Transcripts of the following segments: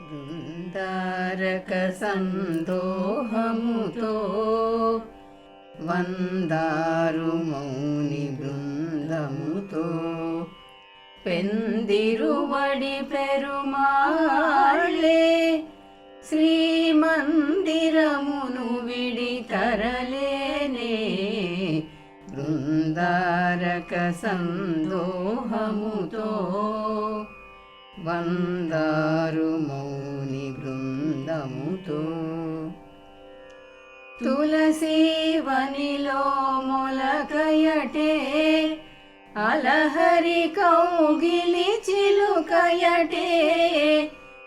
బృందారక సందోహముతో వందారు మౌని బృందముతో పెందిరువడి పెరుమాళే శ్రీమందిరమును విడి తరలేనే బృందారక సందోహముతో వందారు మౌని బృందముతో. తులసీవనిలో మొలకయటే అలహరి కౌగిలి చిలుకయటే.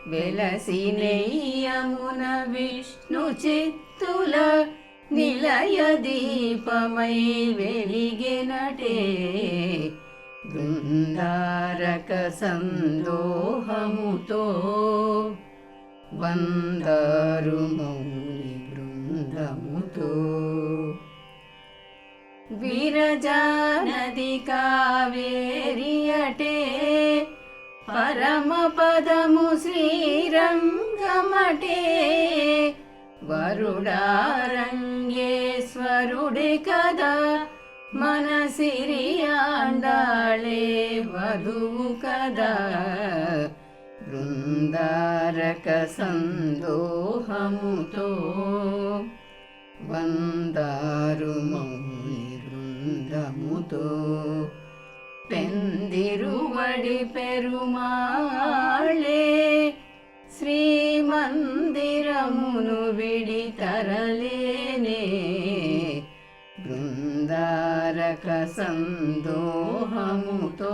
వెలసి నెయ్యమున విష్ణు చిత్తుల నిలయ దీపమై వెలిగినటే. బృందారక సందోహముతో వందారు మౌని బృందముతో. విరజానది కావేరియటే పరమపదము శ్రీరంగమటే. వరుడారంగేశ్వరుడి కదా మన సిరియాండాళే వధువు కదా. బృందారక సందోహముతో వందారు మౌని బృందముతో పెందిరువడి పెరుమాళే శ్రీమందిరమును విడి తరలేనే బృందారక సందోహముతో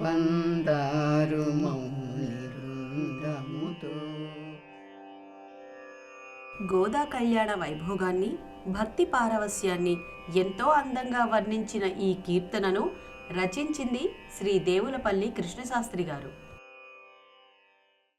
వందారు మౌని బృందముతో గోదా కళ్యాణ వైభోగాన్ని భక్తి పారవస్యాన్ని ఎంతో అందంగా వర్ణించిన ఈ కీర్తనను రచించింది శ్రీ దేవులపల్లి కృష్ణశాస్త్రి గారు.